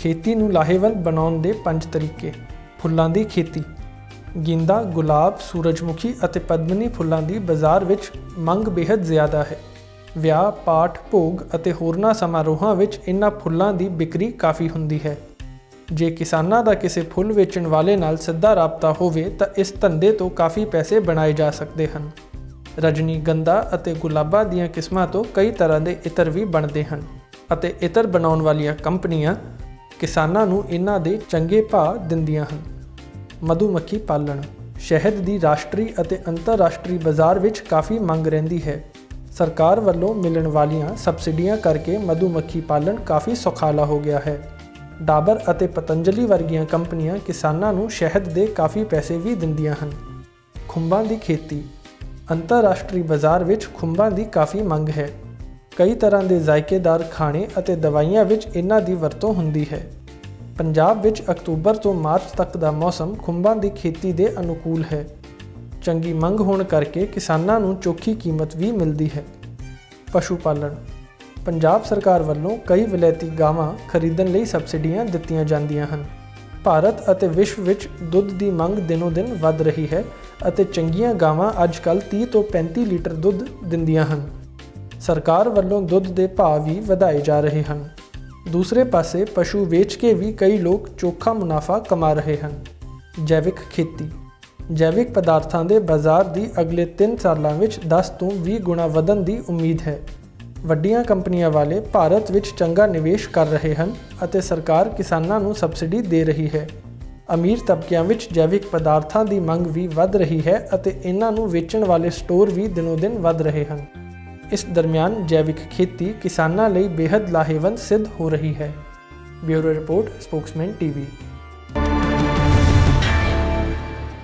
ਖੇਤੀ ਨੂੰ ਲਾਹੇਵੰਦ ਬਣਾਉਣ ਦੇ ਪੰਜ ਤਰੀਕੇ। ਫੁੱਲਾਂ ਦੀ ਖੇਤੀ। ਗਿੰਦਾ, ਗੁਲਾਬ, ਸੂਰਜਮੁਖੀ ਅਤੇ ਪਦਮਨੀ ਫੁੱਲਾਂ ਦੀ ਬਾਜ਼ਾਰ ਵਿੱਚ ਮੰਗ ਬੇहद ਜ਼ਿਆਦਾ ਹੈ। ਵਿਆਹ, ਪਾਠ, ਭੋਗ ਅਤੇ ਹੋਰਨਾਂ ਸਮਾਰੋਹਾਂ ਵਿੱਚ ਇਹਨਾਂ ਫੁੱਲਾਂ ਦੀ ਵਿਕਰੀ ਕਾਫੀ ਹੁੰਦੀ ਹੈ। ਜੇ ਕਿਸਾਨਾਂ ਦਾ ਕਿਸੇ ਫੁੱਲ ਵੇਚਣ ਵਾਲੇ ਨਾਲ ਸਿੱਧਾ ਰਾਬਤਾ ਹੋਵੇ ਤਾਂ ਇਸ ਧੰਦੇ ਤੋਂ ਕਾਫੀ ਪੈਸੇ ਬਣਾਏ ਜਾ ਸਕਦੇ ਹਨ। ਰਜਨੀ, ਗੰਦਾ ਅਤੇ ਗੁਲਾਬਾਂ ਦੀਆਂ ਕਿਸਮਾਂ ਤੋਂ ਕਈ ਤਰ੍ਹਾਂ ਦੇ ਇਤਰ ਵੀ ਬਣਦੇ ਹਨ ਅਤੇ ਇਤਰ ਬਣਾਉਣ ਵਾਲੀਆਂ ਕੰਪਨੀਆਂ ਕਿਸਾਨਾਂ ਨੂੰ ਇਹਨਾਂ ਦੇ ਚੰਗੇ ਭਾਅ ਦਿੰਦੀਆਂ ਹਨ। ਮਧੂਮੱਖੀ ਪਾਲਣ, ਸ਼ਹਿਦ ਦੀ ਰਾਸ਼ਟਰੀ ਅਤੇ ਅੰਤਰਰਾਸ਼ਟਰੀ ਬਾਜ਼ਾਰ ਵਿੱਚ ਕਾਫੀ ਮੰਗ ਰਹਿੰਦੀ ਹੈ। ਸਰਕਾਰ ਵੱਲੋਂ ਮਿਲਣ ਵਾਲੀਆਂ ਸਬਸਿਡੀਆਂ ਕਰਕੇ ਮਧੂਮੱਖੀ ਪਾਲਣ ਕਾਫੀ ਸੁਖਾਲਾ ਹੋ ਗਿਆ ਹੈ। ਡਾਬਰ ਅਤੇ ਪਤੰਜਲੀ ਵਰਗੀਆਂ ਕੰਪਨੀਆਂ ਕਿਸਾਨਾਂ ਨੂੰ ਸ਼ਹਿਦ ਦੇ ਕਾਫੀ ਪੈਸੇ ਵੀ ਦਿੰਦੀਆਂ ਹਨ। ਖੁੰਬਾਂ ਦੀ ਖੇਤੀ, ਅੰਤਰਰਾਸ਼ਟਰੀ ਬਾਜ਼ਾਰ ਵਿੱਚ ਖੁੰਬਾਂ ਦੀ ਕਾਫੀ ਮੰਗ ਹੈ। ਕਈ ਤਰ੍ਹਾਂ ਦੇ ਜ਼ਾਇਕੇਦਾਰ ਖਾਣੇ ਅਤੇ ਦਵਾਈਆਂ ਵਿੱਚ ਇਹਨਾਂ ਦੀ ਵਰਤੋਂ ਹੁੰਦੀ ਹੈ। ਪੰਜਾਬ ਵਿੱਚ ਅਕਤੂਬਰ ਤੋਂ ਮਾਰਚ ਤੱਕ ਦਾ ਮੌਸਮ ਖੁੰਬਾਂ ਦੀ ਖੇਤੀ ਦੇ ਅਨੁਕੂਲ ਹੈ। ਚੰਗੀ ਮੰਗ ਹੋਣ ਕਰਕੇ ਕਿਸਾਨਾਂ ਨੂੰ ਚੋਖੀ ਕੀਮਤ ਵੀ ਮਿਲਦੀ ਹੈ। ਪਸ਼ੂ ਪਾਲਣ। ਪੰਜਾਬ ਸਰਕਾਰ ਵੱਲੋਂ ਕਈ ਵਿਲਾਇਤੀ ਗਾਵਾਂ ਖਰੀਦਣ ਲਈ ਸਬਸਿਡੀਆਂ ਦਿੱਤੀਆਂ ਜਾਂਦੀਆਂ ਹਨ। ਭਾਰਤ ਅਤੇ ਵਿਸ਼ਵ ਵਿੱਚ ਦੁੱਧ ਦੀ ਮੰਗ ਦਿਨੋ-ਦਿਨ ਵੱਧ ਰਹੀ ਹੈ ਅਤੇ ਚੰਗੀਆਂ ਗਾਵਾਂ ਅੱਜਕੱਲ 30 ਤੋਂ 35 ਲੀਟਰ ਦੁੱਧ ਦਿੰਦੀਆਂ ਹਨ। ਸਰਕਾਰ ਵੱਲੋਂ ਦੁੱਧ ਦੇ ਭਾਅ ਵੀ ਵਧਾਏ ਜਾ ਰਹੇ ਹਨ। ਦੂਸਰੇ ਪਾਸੇ ਪਸ਼ੂ ਵੇਚ ਕੇ ਵੀ ਕਈ ਲੋਕ ਚੋਖਾ ਮੁਨਾਫਾ ਕਮਾ ਰਹੇ ਹਨ। ਜੈਵਿਕ ਖੇਤੀ। ਜੈਵਿਕ ਪਦਾਰਥਾਂ ਦੇ ਬਾਜ਼ਾਰ ਦੀ ਅਗਲੇ 3 ਸਾਲਾਂ ਵਿੱਚ 10 ਤੋਂ 20 ਗੁਣਾ ਵਧਣ ਦੀ ਉਮੀਦ ਹੈ। ਵੱਡੀਆਂ ਕੰਪਨੀਆਂ ਵਾਲੇ ਭਾਰਤ ਵਿੱਚ ਚੰਗਾ ਨਿਵੇਸ਼ ਕਰ ਰਹੇ ਹਨ ਅਤੇ ਸਰਕਾਰ ਕਿਸਾਨਾਂ ਨੂੰ ਸਬਸਿਡੀ ਦੇ ਰਹੀ ਹੈ। ਅਮੀਰ ਤਬਕਿਆਂ ਵਿੱਚ ਜੈਵਿਕ ਪਦਾਰਥਾਂ ਦੀ ਮੰਗ ਵੀ ਵੱਧ ਰਹੀ ਹੈ ਅਤੇ ਇਹਨਾਂ ਨੂੰ ਵੇਚਣ ਵਾਲੇ ਸਟੋਰ ਵੀ ਦਿਨੋ-ਦਿਨ ਵੱਧ ਰਹੇ ਹਨ। ਇਸ ਦਰਮਿਆਨ ਜੈਵਿਕ ਖੇਤੀ ਕਿਸਾਨਾਂ ਲਈ ਬੇहद ਲਾਹੇਵੰਦ ਸਿੱਧ ਹੋ ਰਹੀ ਹੈ। Bureau report, Spokesman TV.